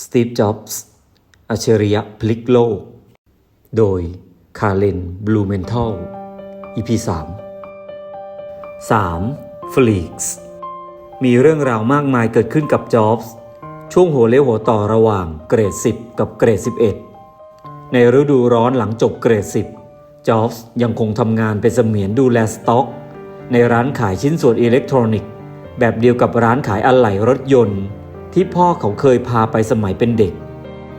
สตีฟ จ็อบส์ อัจฉริยะพลิกโลก โดยคาเลน บลูเมนทัล EP 3 3. ฟลีกส์มีเรื่องราวมากมายเกิดขึ้นกับจ็อบส์ ช่วงหัวเลี้ยวหัวต่อระหว่างเกรด 10 กับเกรด 11 ในฤดูร้อนหลังจบเกรด 10 จ็อบส์ยังคงทำงานเป็นเสมียนดูแลสต็อก ในร้านขายชิ้นส่วนอิเล็กทรอนิกส์ แบบเดียวกับร้านขายอะไหล่รถยนต์ ที่พ่อเขาเคยพาไปสมัยเป็นเด็ก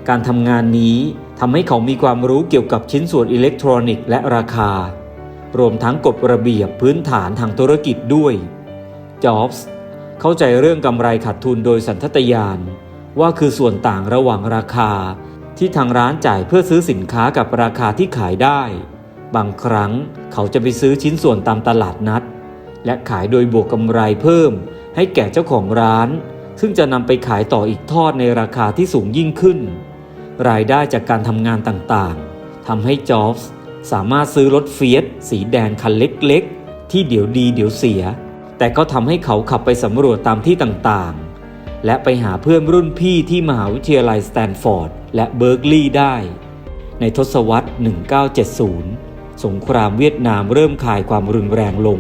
การทำงานนี้ทำให้เขามีความรู้เกี่ยวกับชิ้นส่วนอิเล็กทรอนิกส์และราคา รวมทั้งกฎระเบียบพื้นฐานทางธุรกิจด้วยจ็อบส์เข้าใจเรื่องกำไรขาดทุนโดยสัญชาตญาณว่าคือส่วนต่างระหว่างราคา ที่ทางร้านจ่ายเพื่อซื้อสินค้ากับราคาที่ขายได้ บางครั้งเขาจะไปซื้อชิ้นส่วนตามตลาดนัด และขายโดยบวกกำไรเพิ่มให้แก่เจ้าของร้าน ซึ่งจะนำไปขายต่ออีกทอดในราคาที่สูงยิ่งขึ้น รายได้จากการทำงานต่างๆทำให้จอบส์สามารถซื้อรถเฟียสสีแดงคันเล็กๆ ที่เดี๋ยวดีเดี๋ยวเสีย แต่ก็ทำให้เขาขับไปสำรวจตามที่ต่างๆ และไปหาเพื่อนรุ่นพี่ที่มหาวิทยาลัยสแตนฟอร์ดและเบิร์กลีย์ได้ ในทศวรรษ 1970 สงครามเวียดนามเริ่มคลายความรุนแรงลง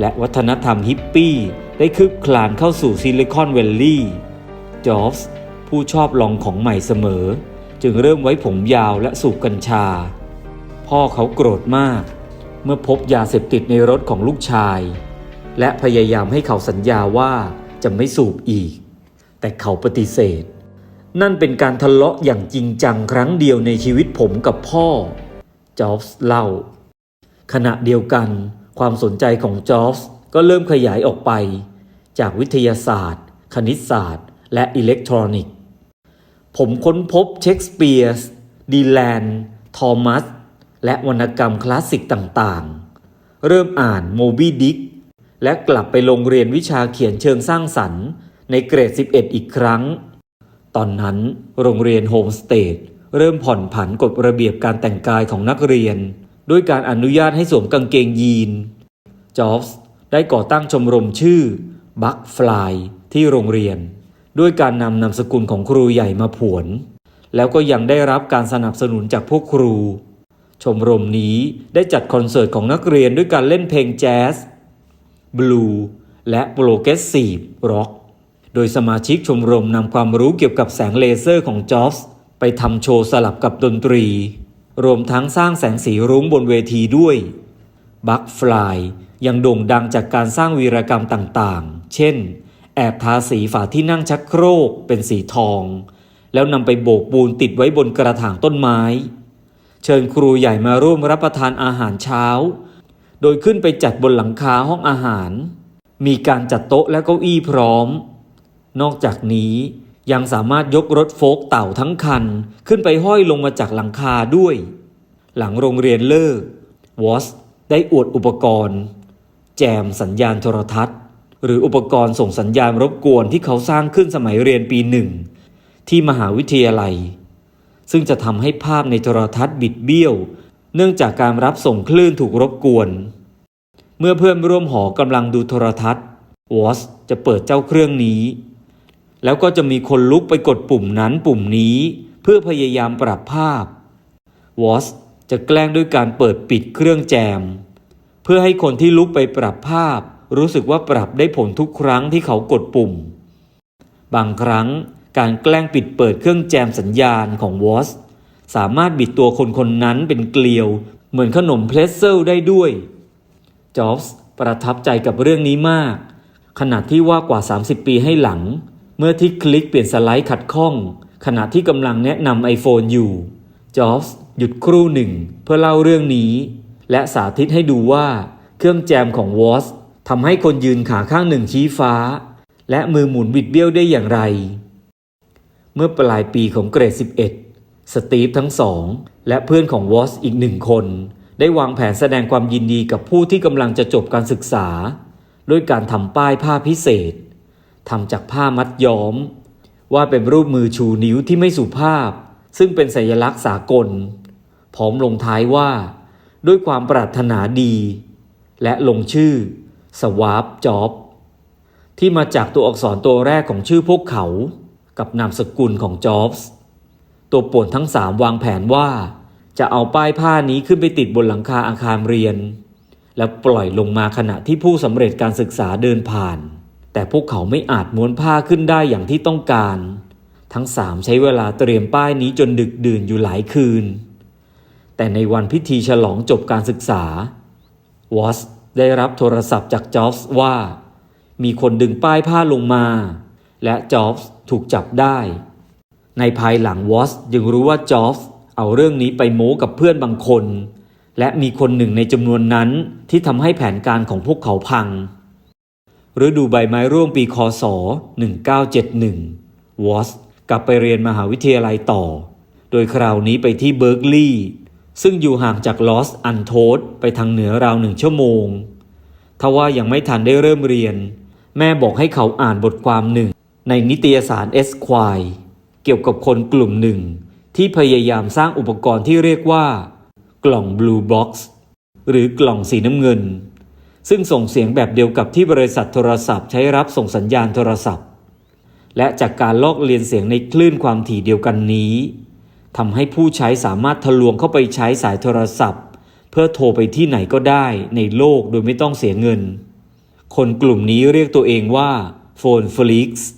และวัฒนธรรมฮิปปี้ ได้คืบคลานเข้าสู่ซิลิคอนแวลลีย์จอฟส์ผู้ชอบลองของใหม่เสมอ จึงเริ่มไว้ผมยาวและสูบกัญชา พ่อเขาโกรธมาก เมื่อพบยาเสพติดในรถของลูกชาย และพยายามให้เขาสัญญาว่าจะไม่สูบอีก แต่เขาปฏิเสธ นั่นเป็นการทะเลาะอย่างจริงจังครั้งเดียวในชีวิตผมกับพ่อ จอฟส์เล่า ขณะเดียวกัน ความสนใจของจอฟส์ ก็เริ่มขยายออกไป จากวิทยาศาสตร์ คณิตศาสตร์ และอิเล็กทรอนิกส์ ผมค้นพบเชคสเปียร์ดีแลนทอมัส และวรรณกรรมคลาสสิกต่างๆ เริ่มอ่านโมบีดิกและกลับไปโรงเรียนวิชาเขียนเชิงสร้างสรรค์ ในเกรด 11 อีกครั้ง ตอนนั้นโรงเรียนโฮมสเตดเริ่มผ่อนผันกฎระเบียบการแต่งกายของนักเรียน ด้วยการอนุญาตให้สวมกางเกงยีนจอฟส์ ได้ก่อตั้งชมรมชื่อบัคฟลายที่โรงเรียน ด้วยการนำนามสกุลของครูใหญ่มาผวน แล้วก็ยังได้รับการสนับสนุนจากพวกครู ชมรมนี้ได้จัดคอนเสิร์ตของนักเรียนด้วยการเล่นเพลงแจ๊สบลูและโปรเกสซีฟร็อกโดยสมาชิกชมรมนำความรู้เกี่ยวกับแสงเลเซอร์ของจอฟส์ไปทำโชว์สลับกับดนตรี รวมทั้งสร้างแสงสีรุ้งบนเวทีด้วยบัคฟลาย ยังโด่งดังจากการสร้างวีรกรรมต่างๆ เช่น แอบทาสีฝาที่นั่งชักโครกเป็นสีทอง แล้วนำไปโบกปูนติดไว้บนกระถางต้นไม้ เชิญครูใหญ่มาร่วมรับประทานอาหารเช้า โดยขึ้นไปจัดบนหลังคาห้องอาหาร มีการจัดโต๊ะและเก้าอี้พร้อม นอกจากนี้ยังสามารถยกรถโฟล์กเต่าทั้งคัน ขึ้นไปห้อยลงมาจากหลังคาด้วย หลังโรงเรียนเลิกวอสได้อวดอุปกรณ์ แจมสัญญาณโทรทัศน์ หรืออุปกรณ์ส่งสัญญาณรบกวนที่เขาสร้างขึ้นสมัยเรียนปีหนึ่งที่มหาวิทยาลัย ซึ่งจะทำให้ภาพในโทรทัศน์บิดเบี้ยว เนื่องจากการรับส่งคลื่นถูกรบกวน เมื่อเพื่อนร่วมหอกำลังดูโทรทัศน์วอสจะเปิดเจ้าเครื่องนี้ แล้วก็จะมีคนลุกไปกดปุ่มนั้นปุ่มนี้ เพื่อพยายามปรับภาพวอสจะแกล้งด้วยการเปิดปิดเครื่องแจม เพื่อให้คนที่ลุกไปปรับภาพ รู้สึกว่าปรับได้ผลทุกครั้งที่เขากดปุ่ม บางครั้งการแกล้งปิดเปิดเครื่องแจมสัญญาณของวอสสามารถบิดตัวคนคนนั้นเป็นเกลียว เหมือนขนมเพลสเซลได้ด้วยจอฟส์ประทับใจกับเรื่องนี้มาก ขณะที่ว่ากว่า 30 ปีให้หลัง เมื่อที่คลิกเปลี่ยนสไลด์ขัดข้อง ขณะที่กำลังแนะนำ iPhone อยู่จอฟส์หยุดครู่หนึ่งเพื่อเล่าเรื่องนี้ และสาธิตให้ดูว่าเครื่องแจมของวอสทำให้คนยืนขาข้างหนึ่งชี้ฟ้า และมือหมุนบิดเบี้ยวได้อย่างไร เมื่อปลายปีของเกรด 11 สตีฟทั้งสองและเพื่อนของวอสอีกหนึ่งคน ได้วางแผนแสดงความยินดีกับผู้ที่กำลังจะจบการศึกษา ด้วยการทำป้ายผ้าพิเศษทำจากผ้ามัดย้อม ว่าเป็นรูปมือชูนิ้วที่ไม่สุภาพ ซึ่งเป็นสัญลักษณ์สากล พร้อมลงท้ายว่า ด้วยความปรารถนาดี และลงชื่อสวาปจ็อบที่มาจากตัวอักษรตัวแรกของชื่อพวกเขา กับนามสกุลของจ็อบส์ตัวป่วนทั้งสามวางแผนว่า จะเอาป้ายผ้านี้ขึ้นไปติดบนหลังคาอาคารเรียน แล้วปล่อยลงมาขณะที่ผู้สำเร็จการศึกษาเดินผ่าน แต่พวกเขาไม่อาจม้วนผ้าขึ้นได้อย่างที่ต้องการ ทั้งสามใช้เวลาเตรียมป้ายนี้จนดึกดื่นอยู่หลายคืน แต่ในวันพิธีฉลองจบการศึกษาวอสได้รับโทรศัพท์จากจอบส์ว่า มีคนดึงป้ายผ้าลงมา และจอบส์ถูกจับได้ ในภายหลังวอสยังรู้ว่าจอฟเอาเรื่องนี้ไปโม้กับเพื่อนบางคน และมีคนหนึ่งในจำนวนนั้นที่ทำให้แผนการของพวกเขาพังฤดูใบไม้ร่วงปีคศ 1971 วอสกลับไปเรียนมหาวิทยาลัยต่อ โดยคราวนี้ไปที่เบิร์กลีย์ ซึ่งอยู่ห่างจากลอสอันโทสไปทางเหนือราวหนึ่งชั่วโมงทว่ายังไม่ทันได้เริ่มเรียน แม่บอกให้เขาอ่านบทความหนึ่ง ในนิตยสารเอสควายเกี่ยวกับคนกลุ่มหนึ่ง ที่พยายามสร้างอุปกรณ์ที่เรียกว่า กล่อง Blue Box หรือกล่องสีน้ำเงิน ซึ่งส่งเสียงแบบเดียวกับที่บริษัทโทรศัพท์ใช้รับส่งสัญญาณโทรศัพท์ และจากการลอกเลียนเสียงในคลื่นความถี่เดียวกันนี้ ทำให้ผู้ใช้สามารถทะลวงเข้าไปใช้สายโทรศัพท์ เพื่อโทรไปที่ไหนก็ได้ในโลกโดยไม่ต้องเสียเงิน คนกลุ่มนี้เรียกตัวเองว่าโฟนฟลิกส์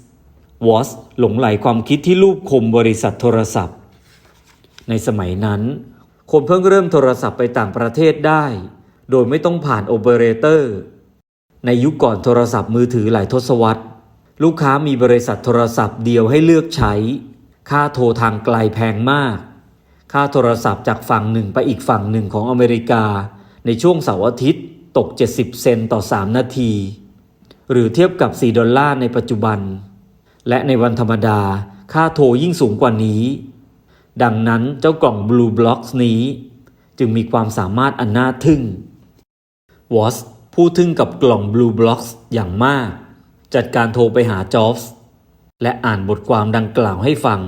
วอสหลงไหลความคิดที่รูปคมบริษัทโทรศัพท์ ในสมัยนั้น คนเพิ่งเริ่มโทรศัพท์ไปต่างประเทศได้ โดยไม่ต้องผ่านโอเปอเรเตอร์ ในยุคก่อนโทรศัพท์มือถือหลายทศวรรษ ลูกค้ามีบริษัทโทรศัพท์เดียวให้เลือกใช้ ค่าโทรทางไกลแพงมาก ค่าโทรศัพท์จากฝั่งหนึ่งไปอีกฝั่งหนึ่งของอเมริกา ในช่วงเสาร์อาทิตย์ตก 70 เซนต์ต่อ 3 นาที หรือเทียบกับ 4 ดอลลาร์ในปัจจุบัน และในวันธรรมดาค่าโทรยิ่งสูงกว่านี้ ดังนั้นเจ้ากล่อง Blue Blocks นี้ จึงมีความสามารถอันน่าทึ่งวอสพูดทึ่งกับกล่อง Blue Blocks อย่างมาก จัดการโทรไปหาจอฟส์ และอ่านบทความดังกล่าวให้ฟัง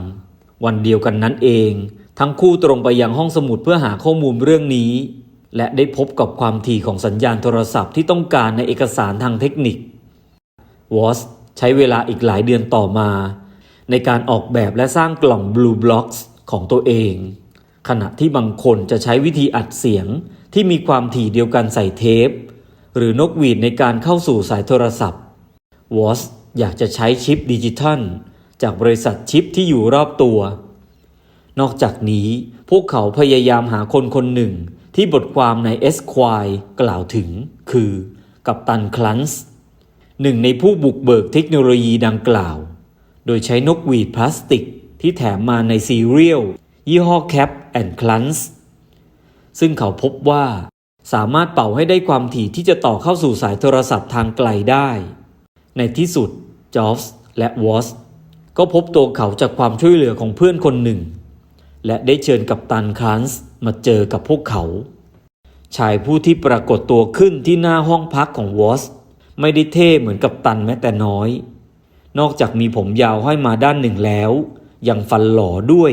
วันเดียวกันนั้นเอง ทั้งคู่ตรงไปยังห้องสมุดเพื่อหาข้อมูลเรื่องนี้ และได้พบกับความถี่ของสัญญาณโทรศัพท์ที่ต้องการในเอกสารทางเทคนิควอสใช้เวลาอีกหลายเดือนต่อมา ในการออกแบบและสร้างกล่อง Blue Blocks ของตัวเอง ขณะที่บางคนจะใช้วิธีอัดเสียงที่มีความถี่เดียวกันใส่เทป หรือนกหวีดในการเข้าสู่สายโทรศัพท์วอส อยากจะใช้ชิปดิจิทัล จากบริษัทชิปที่อยู่รอบตัว นอกจากนี้พวกเขาพยายามหาคนคนหนึ่งที่บทความใน Esquire กล่าวถึง คือกัปตันคลันส์หนึ่งในผู้บุกเบิกเทคโนโลยีดังกล่าว โดยใช้นกหวีดพลาสติกที่แถมมาในซีเรียลยี่ห้อ Cap and Cluns ซึ่งเขาพบว่าสามารถเป่าให้ได้ความถี่ที่จะต่อเข้าสู่สายโทรศัพท์ทางไกลได้ ในที่สุดจอฟส์และวอสก็พบตัวเขาจากความช่วยเหลือของเพื่อนคนหนึ่ง และได้เชิญกับตันคลันส์มาเจอกับพวกเขา ชายผู้ที่ปรากฏตัวขึ้นที่หน้าห้องพักของวอสไม่ได้เท่เหมือนกับตันแม้แต่น้อย นอกจากมีผมยาวห้อยมาด้านหนึ่งแล้ว ยังฟันหล่อด้วย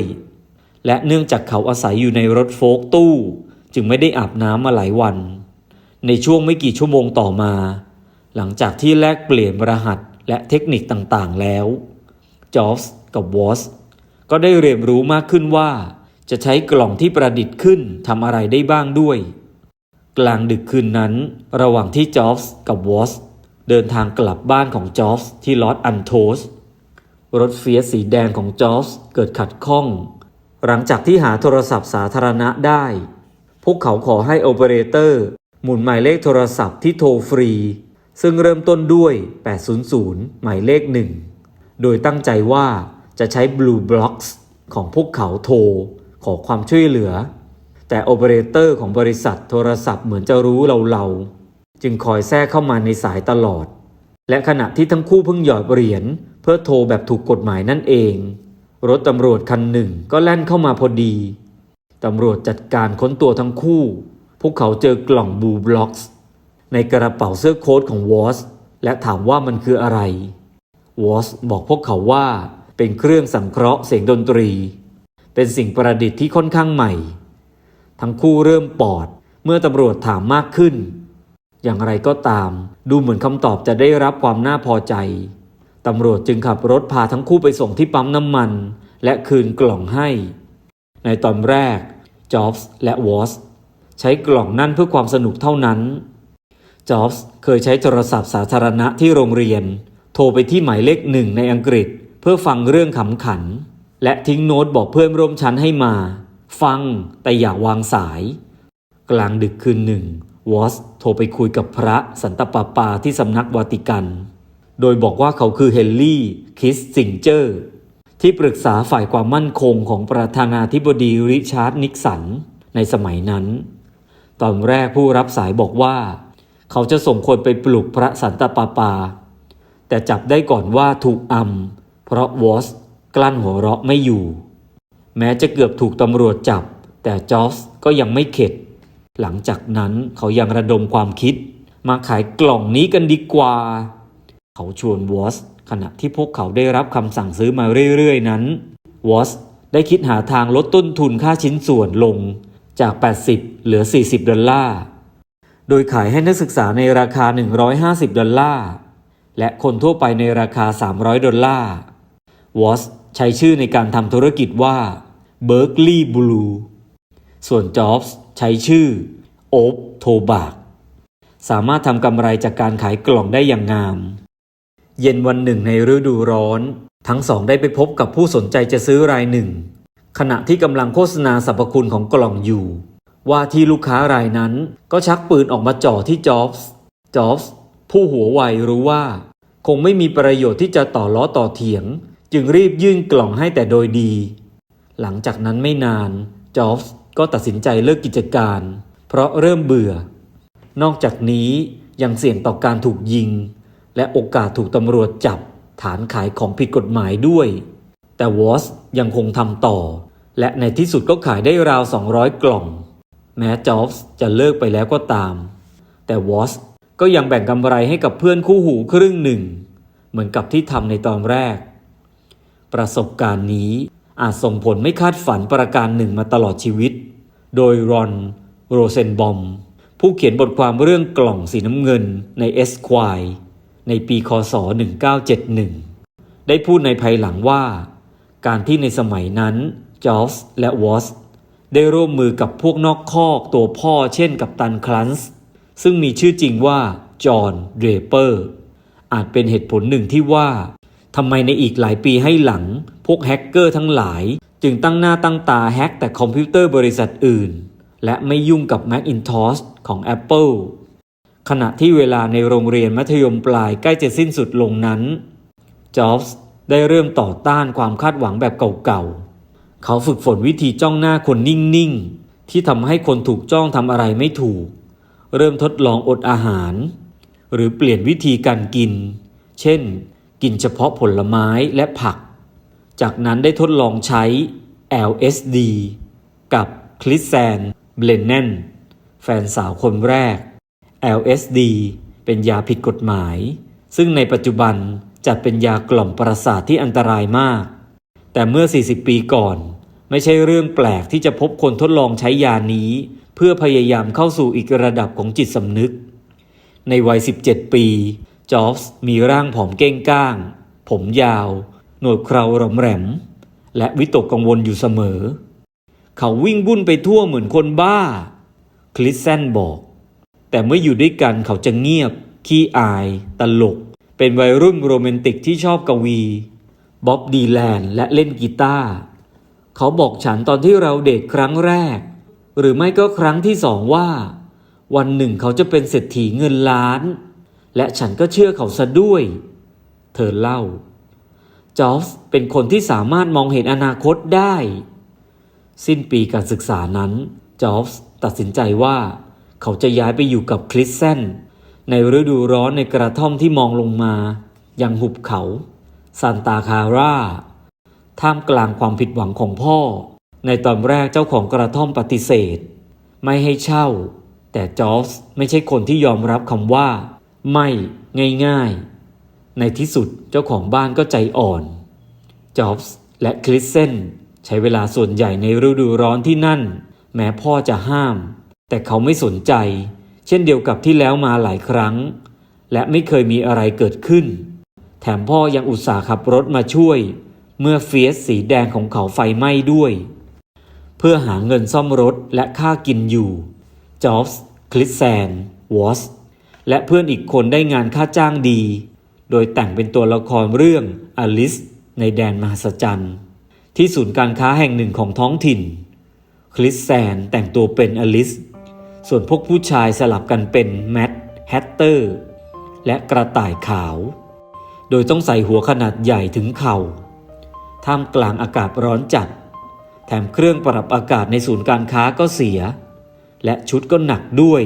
และเนื่องจากเขาอาศัยอยู่ในรถโฟกตู้ จึงไม่ได้อาบน้ำมาหลายวัน ในช่วงไม่กี่ชั่วโมงต่อมา หลังจากที่แลกเปลี่ยนรหัสและเทคนิคต่างๆแล้วจอฟส์กับวอสก็ได้เรียนรู้มากขึ้นว่า จะใช้กล่องที่ประดิษฐ์ขึ้นทำอะไรได้บ้างด้วย กลางดึกคืนนั้น ระหว่างที่จอฟส์กับวอสเดินทางกลับบ้านของจอฟส์ที่ลอสอันโทสรถเฟียสสีแดงของจอฟส์เกิดขัดข้อง หลังจากที่หาโทรศัพท์สาธารณะได้ พวกเขาขอให้โอเปอเรเตอร์หมุนหมายเลขโทรศัพท์ที่โทรฟรี ซึ่งเริ่มต้นด้วย 800 หมายเลขหนึ่ง โดยตั้งใจว่าจะใช้ Blue Blocks ของพวกเขาโทร ขอความช่วยเหลือ แต่โอเปอเรเตอร์ของบริษัทโทรศัพท์เหมือนจะรู้เราเราๆ จึงคอยแทรกเข้ามาในสายตลอด และขณะที่ทั้งคู่เพิ่งหยอดเหรียญเพื่อโทรแบบถูกกฎหมายนั่นเอง รถตำรวจคันหนึ่งก็แล่นเข้ามาพอดี ตำรวจจัดการค้นตัวทั้งคู่ พวกเขาเจอกล่อง Blue Blocks ในกระเป๋าเสื้อโค้ทของวอสและถามว่ามันคืออะไร วอสบอกพวกเขาว่าเป็นเครื่องสังเคราะห์เสียงดนตรี เป็นสิ่งประดิษฐ์ที่ค่อนข้างใหม่ ทั้งคู่เริ่มปอดเมื่อตำรวจถามมากขึ้น อย่างไรก็ตาม ดูเหมือนคำตอบจะได้รับความน่าพอใจ ตำรวจจึงขับรถพาทั้งคู่ไปส่งที่ปั๊มน้ำมัน และคืนกล่องให้ ในตอนแรกจอบส์และวอสใช้กล่องนั่นเพื่อความสนุกเท่านั้น จ็อบส์เคยใช้โทรศัพท์สาธารณะที่โรงเรียน โทรไปที่หมายเลขหนึ่งในอังกฤษ เพื่อฟังเรื่องขำขัน และทิ้งโน้ตบอกเพื่อนร่วมชั้นให้มา ฟังแต่อย่าวางสาย กลางดึกคืนหนึ่งวอสโทรไปคุยกับพระสันตปาปาที่สำนักวาติกัน โดยบอกว่าเขาคือเฮนรี่คิสซิงเจอร์ ที่ปรึกษาฝ่ายความมั่นคงของประธานาธิบดีริชาร์ดนิกสันในสมัยนั้น ตอนแรกผู้รับสายบอกว่า เขาจะส่งคนไปปลุกพระสันตะปาปา แต่จับได้ก่อนว่าถูกอำเพราะวอสกลั้นหัวเราะไม่อยู่ แม้จะเกือบถูกตำรวจจับ แต่จอสก็ยังไม่เข็ด หลังจากนั้นเขายังระดมความคิด มาขายกล่องนี้กันดีกว่า เขาชวนวอสขณะที่พวกเขาได้รับคำสั่งซื้อมาเรื่อยๆนั้นวอสได้คิดหาทางลดต้นทุนค่าชิ้นส่วนลงจาก 80 เหลือ 40 ดอลลาร์ โดยขายให้นักศึกษาในราคา 150 ดอลลาร์ และคนทั่วไปในราคา 300 ดอลลาร์ วอสใช้ชื่อในการทำธุรกิจว่า Berkeley Blue ส่วนจอบส์ใช้ชื่อโอ๊บโทบาก สามารถทำกำไรจากการขายกล่องได้อย่างงาม เย็นวันหนึ่งในฤดูร้อน ทั้งสองได้ไปพบกับผู้สนใจจะซื้อรายหนึ่ง ขณะที่กำลังโฆษณาสรรพคุณของกล่องอยู่ ว่าที่ลูกค้ารายนั้นก็ชักปืนออกมาจ่อที่จอบส์จอบส์ผู้หัวไวรู้ว่า คงไม่มีประโยชน์ที่จะต่อล้อต่อเถียง จึงรีบยื่นกล่องให้แต่โดยดี หลังจากนั้นไม่นานจอบส์ก็ตัดสินใจเลิกกิจการ เพราะเริ่มเบื่อ นอกจากนี้ยังเสี่ยงต่อการถูกยิง และโอกาสถูกตำรวจจับฐานขายของผิดกฎหมายด้วย แต่วอสยังคงทำต่อ และในที่สุดก็ขายได้ราว 200 กล่อง แม้จอบส์จะเลิกไปแล้วก็ตาม แต่วอสก็ยังแบ่งกำไรให้กับเพื่อนคู่หูครึ่งหนึ่ง เหมือนกับที่ทำในตอนแรก ประสบการณ์นี้อาจส่งผลไม่คาดฝันประการหนึ่งมาตลอดชีวิต โดยรอน โรเซนบอม ผู้เขียนบทความเรื่องกล่องสีน้ำเงินในเอสควายในปีคศ 1971 ได้พูดในภายหลังว่า การที่ในสมัยนั้นจอฟส์และวอส ได้ร่วมมือกับพวกนอกคอกตัวพ่อเช่นกับตันคลันส์ซึ่งมีชื่อจริงว่าจอห์นเดรเปอร์อาจเป็นเหตุผลหนึ่งที่ว่าทำไมในอีกหลายปีให้หลัง พวกแฮกเกอร์ทั้งหลาย จึงตั้งหน้าตั้งตาแฮกแต่คอมพิวเตอร์บริษัทอื่น และไม่ยุ่งกับ Macintosh ของ Apple ขณะที่เวลาในโรงเรียนมัธยมปลายใกล้จะสิ้นสุดลงนั้นจอบส์ได้เริ่มต่อต้านความคาดหวังแบบเก่าๆ เขาฝึกฝนวิธีจ้องหน้าคนนิ่งๆ ที่ทำให้คนถูกจ้องทำอะไรไม่ถูก เริ่มทดลองอดอาหาร หรือเปลี่ยนวิธีการกิน เช่น กินเฉพาะผลไม้และผัก จากนั้นได้ทดลองใช้ LSD กับคลิสแซนเบลนแนนแฟนสาวคนแรก LSD เป็นยาผิดกฎหมาย ซึ่งในปัจจุบันจัดเป็นยากล่อมประสาทที่อันตรายมาก แต่เมื่อ 40 ปีก่อน ไม่ใช่เรื่องแปลกที่จะพบคนทดลองใช้ยานี้ เพื่อพยายามเข้าสู่อีกระดับของจิตสำนึก ในวัย 17 ปี จอฟส์มีร่างผอมเก้งก้าง ผมยาว หนวดเคราหลอมแหลม และวิตกกังวลอยู่เสมอ เขาวิ่งบุ่นไปทั่วเหมือนคนบ้า คลิสแซนบอก แต่เมื่ออยู่ด้วยกันเขาจะเงียบ ขี้อาย ตลก เป็นวัยรุ่นโรแมนติกที่ชอบกวี บ๊อบดีแลนและเล่นกีตาร์ เขาบอกฉันตอนที่เราเดทครั้งแรก หรือไม่ก็ครั้งที่สองว่า วันหนึ่งเขาจะเป็นเศรษฐีเงินล้าน และฉันก็เชื่อเขาซะด้วย เธอเล่า จอฟเป็นคนที่สามารถมองเห็นอนาคตได้ สิ้นปีการศึกษานั้น จอฟตัดสินใจว่า เขาจะย้ายไปอยู่กับคริสเซนในฤดูร้อนในกระท่อมที่มองลงมา ยังหุบเขาซานตาคาร่า ท่ามกลางความผิดหวังของพ่อ ในตอนแรกเจ้าของกระท่อมปฏิเสธ ไม่ให้เช่า แต่จอฟไม่ใช่คนที่ยอมรับคำว่า ไม่ง่ายๆ ในที่สุดเจ้าของบ้านก็ใจอ่อนจอบส์และคริสเซนใช้เวลาส่วนใหญ่ในฤดูร้อนที่นั่น แม้พ่อจะห้าม แต่เขาไม่สนใจ เช่นเดียวกับที่แล้วมาหลายครั้ง และไม่เคยมีอะไรเกิดขึ้น แถมพ่อยังอุตส่าห์ขับรถมาช่วย เมื่อเฟียสสีแดงของเขาไฟไหม้ด้วย เพื่อหาเงินซ่อมรถและค่ากินอยู่ จอฟส์คลิสแซน วอส และเพื่อนอีกคนได้งานค่าจ้างดี โดยแต่งเป็นตัวละครเรื่องอลิส ในแดนมหัศจรรย์ ที่ศูนย์การค้าแห่งหนึ่งของท้องถิ่น คลิสแซนแต่งตัวเป็นอลิส ส่วนพวกผู้ชายสลับกันเป็นแมทแฮตเตอร์ และกระต่ายขาว โดยต้องใส่หัวขนาดใหญ่ถึงเข่า ท่ามกลางอากาศร้อนจัด แถมเครื่องปรับอากาศในศูนย์การค้าก็เสีย และชุดก็หนักด้วย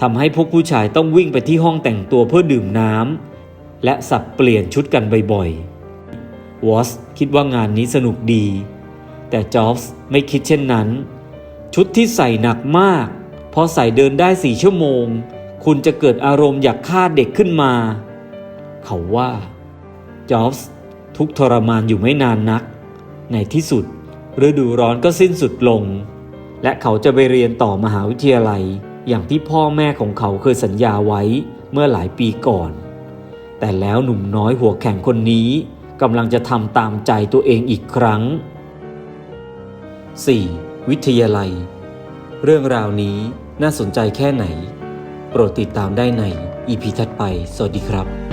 ทำให้พวกผู้ชายต้องวิ่งไปที่ห้องแต่งตัวเพื่อดื่มน้ำและสับเปลี่ยนชุดกันบ่อยๆวอสคิดว่างานนี้สนุกดี แต่จอฟส์ไม่คิดเช่นนั้น ชุดที่ใส่หนักมาก พอใส่เดินได้สี่ชั่วโมง คุณจะเกิดอารมณ์อยากฆ่าเด็กขึ้นมา เขาว่าจอฟส์ ทุกทรมานอยู่ไม่นานนัก ในที่สุด ฤดูร้อนก็สิ้นสุดลง และเขาจะไปเรียนต่อมหาวิทยาลัยอย่างที่พ่อแม่ของเขาเคยสัญญาไว้เมื่อหลายปีก่อน แต่แล้วหนุ่มน้อยหัวแข็งคนนี้กำลังจะทำตามใจตัวเองอีกครั้ง 4. วิทยาลัย เรื่องราวนี้น่าสนใจแค่ไหน โปรดติดตามได้ในอีพีถัดไป สวัสดีครับ